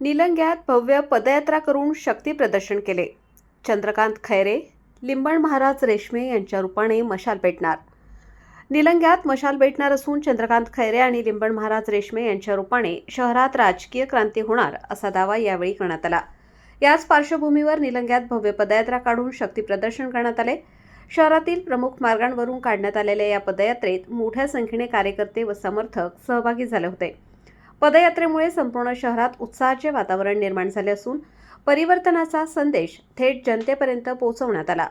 निलंग्यात भव्य पदयात्रा करून शक्ती प्रदर्शन केले. चंद्रकांत खैरे लिंबण महाराज रेशमे यांच्या रूपाने मशाल पेटणार. निलंग्यात मशाल पेटणार असून चंद्रकांत खैरे आणि लिंबण महाराज रेशमे यांच्या रूपाने शहरात राजकीय क्रांती होणार असा दावा यावेळी करण्यात आला. याच पार्श्वभूमीवर निलंग्यात भव्य पदयात्रा काढून शक्ती प्रदर्शन करण्यात आले. शहरातील प्रमुख मार्गांवरून काढण्यात आलेल्या या पदयात्रेत मोठ्या संख्येने कार्यकर्ते व समर्थक सहभागी झाले होते. पदयात्रेमुळे संपूर्ण शहरात उत्साहाचे वातावरण निर्माण झाले असून परिवर्तनाचा संदेश थेट जनतेपर्यंत पोहोचवण्यात आला.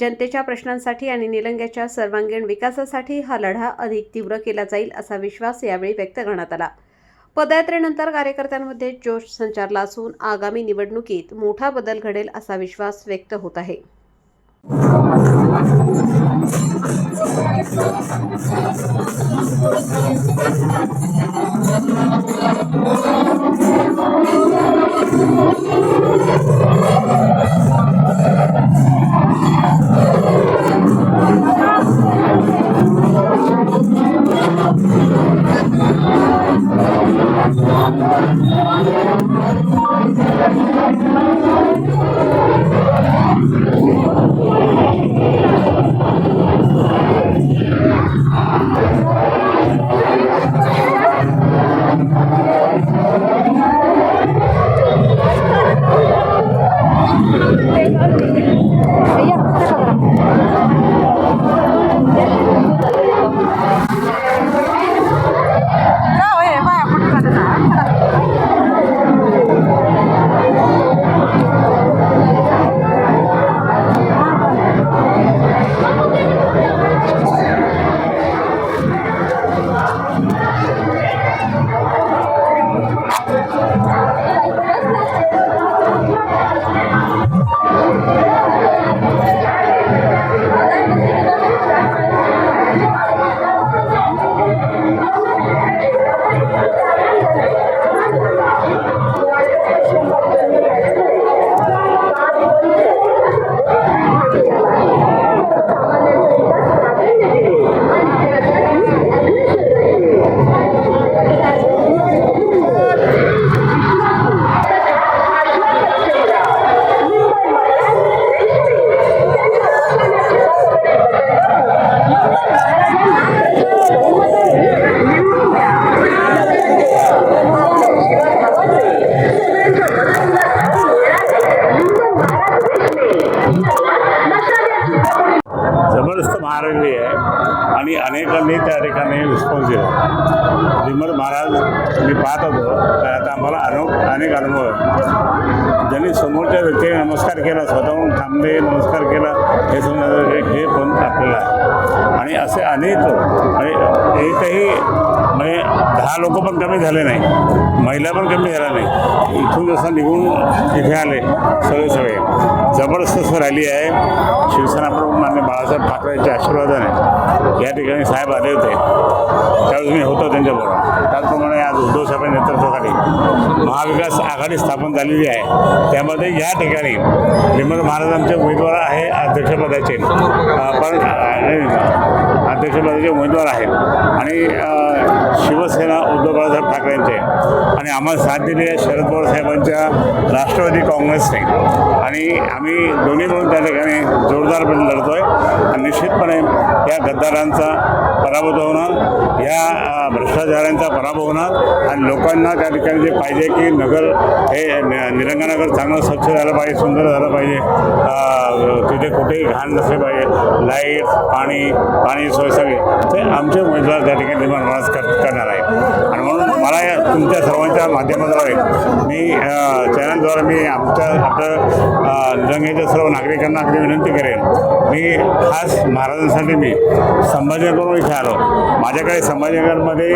जनतेच्या प्रश्नांसाठी आणि निलंग्याच्या सर्वांगीण विकासासाठी हा लढा अधिक तीव्र केला जाईल असा विश्वास यावेळी व्यक्त करण्यात आला. पदयात्रेनंतर कार्यकर्त्यांमध्ये जोश संचारला असून आगामी निवडणुकीत मोठा बदल घडेल असा विश्वास व्यक्त होत आहे. जबरदस्त दिला महाराज मी पाहत होतो. तर आता आम्हाला अनु अनेक अनुभव आहे. ज्यांनी समोरच्या व्यक्तीने नमस्कार केला स्वतःहून थांबले नमस्कार केला हे समजा हे पण आपल्याला आहे. आणि असे अनेक आणि एकही दहा लोक पण कमी झाले नाही. महिला पण कमी झाल्या नाही. इथून जसं निघून इथे आले सगळे सगळे. जबरदस्त असं रॅली आहे. शिवसेना प्रमुख मान्य बाळासाहेब ठाकरेंच्या आशीर्वादाने या ठिकाणी साहेब आले होते. त्यावेळेस मी होतो त्यांच्याबरोबर. त्याचप्रमाणे आज उद्धव साहेबांच्या नेतृत्वाखाली महाविकास आघाडी स्थापन झालेली आहे. त्यामध्ये या ठिकाणी लिंबर महाराजांचे उमेदवार आहे अध्यक्षपदाचे. पण अध्यक्षपदाचे उमेदवार आहेत. आणि शिवसेना उद्धव बाळासाहेब ठाकरेंचे. आणि आम्हाला साथ दिलेल्या आहे शरद पवार साहेबांच्या राष्ट्रवादी काँग्रेसने. आणि आम्ही दोन्ही मिळून त्या ठिकाणी जोरदारपणे लढतोय. आणि निश्चितपणे या गद्दारांचा पराभूत होणार या भ्रष्टाचारांचा पराभव होणार. आणि लोकांना त्या ठिकाणी जे पाहिजे की नगर हे निरंगानगर चांगलं स्वच्छ झालं पाहिजे सुंदर झालं पाहिजे. अ, कुठेही घाण नसले पाहिजे लाइट पाणी पाणी सोय सगळे. ते आमचे उमेदवार त्या ठिकाणी निर्माण कर करणार आहे आणि म्हणून मला या तुमच्या सर्वांच्या माध्यमाद्वारे मी चॅनलद्वारे मी आमच्या आता अ, सर्व नागरिकांना अगदी विनंती करेन. मी खास महाराजांसाठी मी संभाजीनगरवरून इथे आलो. माझ्याकडे संभाजीनगरमध्ये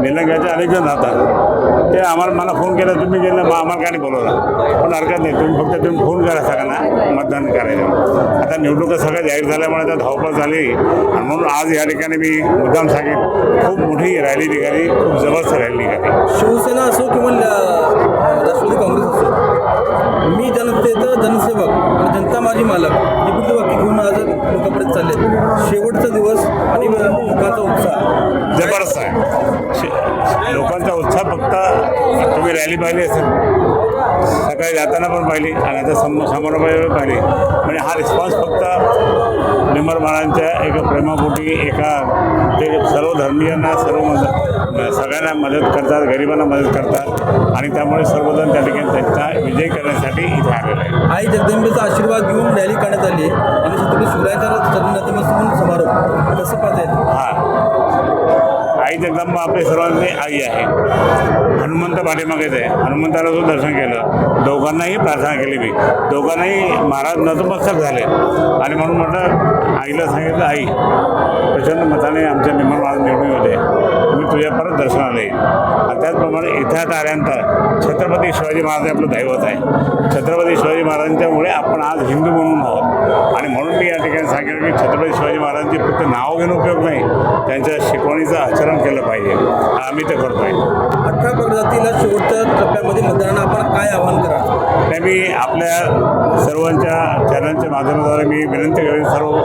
निलंग्याचे अनेक जण राहतात. ते आम्हाला मला फोन केला तुम्ही गेलं मग आम्हाला काय नाही बोलवलं. पण हरकत नाही तुम्ही फक्त तुम्ही फोन करा सगळ्यांना मतदान करायचं आता निवडणुका सगळ्या जाहीर झाल्यामुळे आता धावपळ झाली. आणि म्हणून आज या ठिकाणी मी मुद्दाम सांगेन खूप मोठी रॅली निघाली खूप जबरदस्त रॅली निघाली. शिवसेना असो किंवा राष्ट्रवादी काँग्रेस असो मी जनतेचं जनसेवक आणि जनता माझी मालक. हे कुठली वाक्य घेऊन आज लोकांपर्यंत चालले शेवटचा दिवस आणि लोकांचा उत्साह. जबरदस्त आहे. लोकांचा उत्साह फक्त तुम्ही रॅली पाहिली असेल. सकाळी जाताना पण पाहिली आणि आता सम समोर पाहिली. म्हणजे हा रिस्पॉन्स फक्त निंबर महाराजांच्या एका प्रेमापोटी एका ते सर्व धर्मीयांना सर्व मदत सगळ्यांना मदत करतात गरिबांना मदत करतात आणि त्यामुळे सर्वजण त्या ठिकाणी त्यांचा विजय करण्यासाठी इथे आलेले आहे आई जगदंबेचा आशीर्वाद घेऊन रॅली काढण्यात आली आणि शिवरायांचा चरण नतमस्तक समारोह कसं पाहतायत हा. आई जगदंबा आपल्या सर्वांची आई आहे. हनुमंत पाठीमागेच आहे. हनुमंताला सुद्धा दर्शन केलं. दोघांनाही प्रार्थना केली मी. दोघांनाही महाराज नतमस्तक झाले. आणि म्हणून म्हटलं आईला सांगितलं आई प्रचंड मताने आमच्या निर्माण महाराज निवडून तुझ्या परत दर्शनाला येईल. आणि त्याचप्रमाणे इतिहास आल्यानंतर छत्रपती शिवाजी महाराज आपलं दैवत आहे. छत्रपती शिवाजी महाराजांच्यामुळे आपण आज हिंदू म्हणून आहोत. आणि म्हणून मी या ठिकाणी सांगेन की छत्रपती शिवाजी महाराजांची फक्त नाव घेऊन उपयोग नाही त्यांच्या शिकवणीचं आचरण केलं पाहिजे. आम्ही ते करतोय. अठरा प्रजातीला शेवटच्या टप्प्यामध्ये मतदारांना आपण काय आवाहन करा ते मी आपल्या सर्वांच्या चॅनलच्या माध्यमाद्वारे मी विनंती करेन सर्व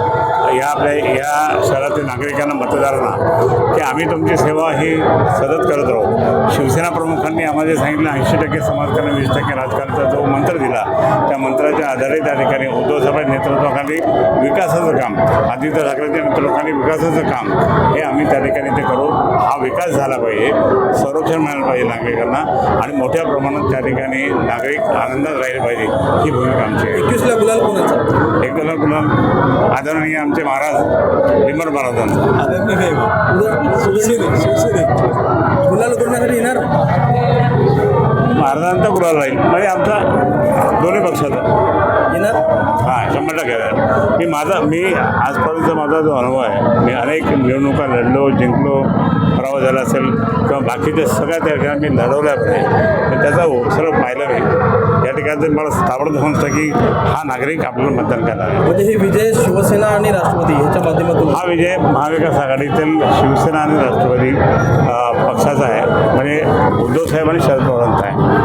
या आपल्या या शहरातील नागरिकांना मतदारांना की आम्ही तुमची सेवा हे सतत करत राहू. शिवसेना प्रमुखांनी आम्हाला सांगितलं ऐंशी टक्के समाजकारण वीस टक्के राजकारणाचा जो मंत्र दिला त्या मंत्राच्या आधारे त्या ठिकाणी उद्धव साहेब नेतृत्वाखाली विकासाचं काम आदित्य ठाकरेंच्या नेतृत्वाखाली विकासाचं काम हे आम्ही त्या ठिकाणी ते करू. हा विकास झाला पाहिजे संरक्षण मिळालं पाहिजे नागरिकांना आणि मोठ्या प्रमाणात त्या ठिकाणी नागरिक आनंदात राहिले पाहिजे ही भूमिका आमची आहे. एकवीसला गुलाल कोणाचा? एक दोन गुलाम आदरणीय आमचे महाराज लिमर महाराजांचा. येणार? महाराजांचा गुलाल राहील. म्हणजे आमचा दोन्ही पक्षाचा. येणार हां शंभर टक्के. मी माझा मी आजपर्यंत माझा जो अनुभव आहे मी अनेक निवडणुका लढलो जिंकलो पराभव झाला असेल किंवा बाकीच्या सगळ्या त्या ठिकाणी मी लढवल्या पण त्याचा सर्व पाहिलं नाही या ठिकाणी मला ताबडतोब समजतं की हा नागरिक आपल्याला मतदान करणार आहे म्हणजे हे विजय शिवसेना आणि राष्ट्रवादी ह्याच्या माध्यमातून? हा विजय महाविकास आघाडीतील शिवसेना आणि राष्ट्रवादी पक्षाचा आहे. म्हणजे उद्धव साहेब आणि शरद पवारांचा आहे.